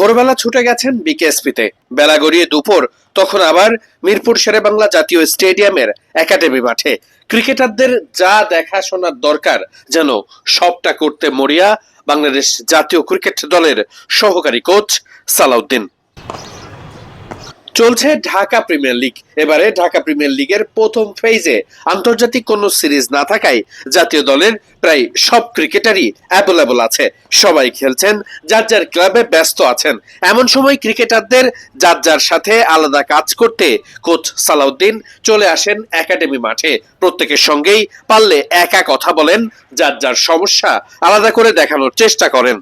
ভোরবেলা ছুটে গেছেন বিকেএসপিতে। বেলা গড়িয়ে দুপুর, তখন আবার মিরপুর শেরেবাংলা জাতীয় স্টেডিয়ামের একাডেমি মাঠে। ক্রিকেটারদের যা দেখাশোনার দরকার, যেন সবটা করতে মরিয়া বাংলাদেশ জাতীয় ক্রিকেট দলের সহকারী কোচ সালাউদ্দিন। চলছে ঢাকা প্রিমিয়ার লিগ। এবারে ঢাকা প্রিমিয়ার লিগের প্রথম ফেজে আন্তর্জাতিক কোনো সিরিজ না থাকায় জাতীয় দলের প্রায় সব ক্রিকেটারই অ্যাভেলেবল আছে। সবাই খেলছেন, যার যার ক্লাবে ব্যস্ত আছেন। এমন সময় ক্রিকেটারদের যার যার সাথে আলাদা কাজ করতে কোচ সালাউদ্দিন চলে আসেন একাডেমি মাঠে। প্রত্যেকের সঙ্গেই পারলে একা কথা বলেন, যার যার সমস্যা আলাদা করে দেখানোর চেষ্টা করেন।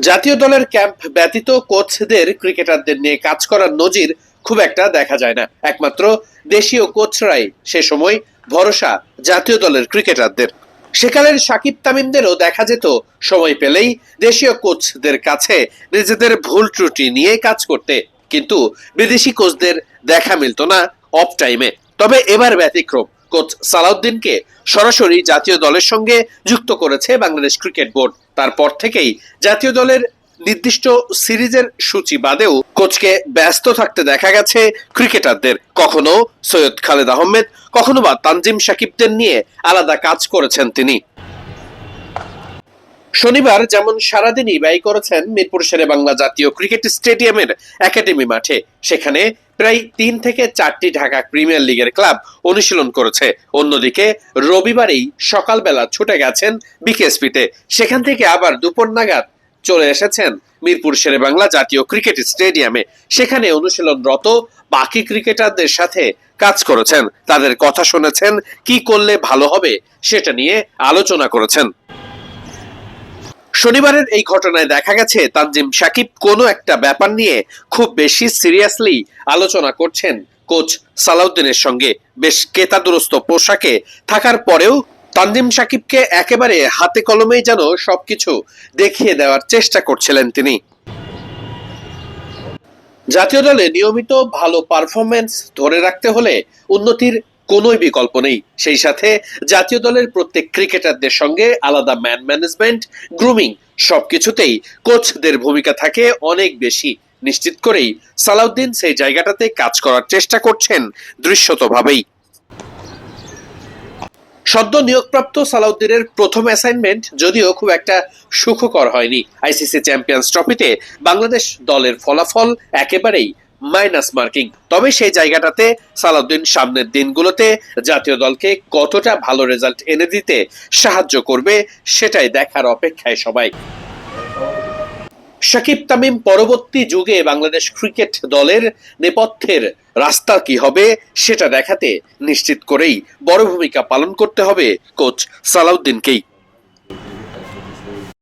জাতীয় দলের ক্যাম্প ব্যতীত কোচদের ক্রিকেটারদের নিয়ে কাজ করার নজির খুব একটা দেখা যায় না। একমাত্র দেশীয় কোচরাই সে সময় ভরসা জাতীয় দলের ক্রিকেটারদের। সেকালের সাকিব তামিমদেরও দেখা যেত। সময় পেলেই দেশীয় কোচদের কাছে নিজেদের ভুল ত্রুটি নিয়ে কাজ করতে। কিন্তু বিদেশি কোচদের দেখা মিলত না অফ টাইমে তবে এবার ব্যতিক্রম। কোচ সালাউদ্দিনকে সরাসরি জাতীয় দলের সঙ্গে যুক্ত করেছে বাংলাদেশ ক্রিকেট বোর্ড। তারপর থেকেই জাতীয় দলের নির্দিষ্ট সিরিজের সূচি বাদেও কোচকে ব্যস্ত থাকতে দেখা গেছে ক্রিকেটারদের। কখনো সৈয়দ খালেদ আহমেদ, কখনো বা তানজিম সাকিবদের নিয়ে আলাদা কাজ করেছেন তিনি। শনিবার যেমন সারাদিনই ব্যয় করেছেন মিরপুর বাংলা জাতীয় ক্রিকেট স্টেডিয়ামের একাডেমি মাঠে, সেখানে প্রায় তিন থেকে চারটি ঢাকা প্রিমিয়ার লিগের ক্লাব অনুশীলন করেছে। অন্যদিকে রবিবারেই সকালবেলা ছুটে গেছেন বিকেএসপিতে সেখান থেকে আবার দুপুর নাগাদ চলে এসেছেন মিরপুর বাংলা জাতীয় ক্রিকেট স্টেডিয়ামে। সেখানে অনুশীলনরত বাকি ক্রিকেটারদের সাথে কাজ করেছেন। তাদের কথা শুনেছেন, কি করলে ভালো হবে সেটা নিয়ে আলোচনা করেছেন। শনিবারের এই ঘটনায় দেখা গেছে, তানজিম সাকিব কোনো একটা ব্যাপার নিয়ে খুব বেশি সিরিয়াসলি আলোচনা করছেন কোচ সালাউদ্দিনের সঙ্গে। বেশ কেতাদুরস্ত পোশাকে থাকার পরেও তানজিম সাকিবকে একেবারে হাতে কলমেই যেন সবকিছু দেখিয়ে দেওয়ার চেষ্টা করছিলেন তিনি। জাতীয় দলে নিয়মিত ভালো পারফরমেন্স ধরে রাখতে হলে উন্নতির কোনোই বিকল্প নেই। সেই সাথে জাতীয় দলের প্রত্যেক ক্রিকেটারদের সঙ্গে আলাদা ম্যান ম্যানেজমেন্ট গ্রুমিং সবকিছুতেই কোচদের ভূমিকা থাকে অনেক বেশি। নিশ্চিত করেই সালাউদ্দিন সেই জায়গাটাতে কাজ করার চেষ্টা করছেন দৃশ্যতভাবেই। সদ্য নিয়োগপ্রাপ্ত সালাউদ্দিনের প্রথম অ্যাসাইনমেন্ট যদিও খুব একটা সুখকর হয়নি। আইসিসি চ্যাম্পিয়ন্স ট্রফিতে বাংলাদেশ দলের ফলাফল একেবারেই মাইনাস মার্কিং। তবে সেই জায়গাটাতে সালাউদ্দিন সামনের দিনগুলোতে জাতীয় দলকে কতটা ভালো রেজাল্ট এনে দিতে সাহায্য করবে সেটাই দেখার অপেক্ষায় সবাই। শাকিব তামিম পরবর্তী যুগে বাংলাদেশ ক্রিকেট দলের নেপথ্যের রাস্তা কি হবে সেটা দেখাতে নিশ্চিত করেই বড় ভূমিকা পালন করতে হবে কোচ সালাউদ্দিনকেই।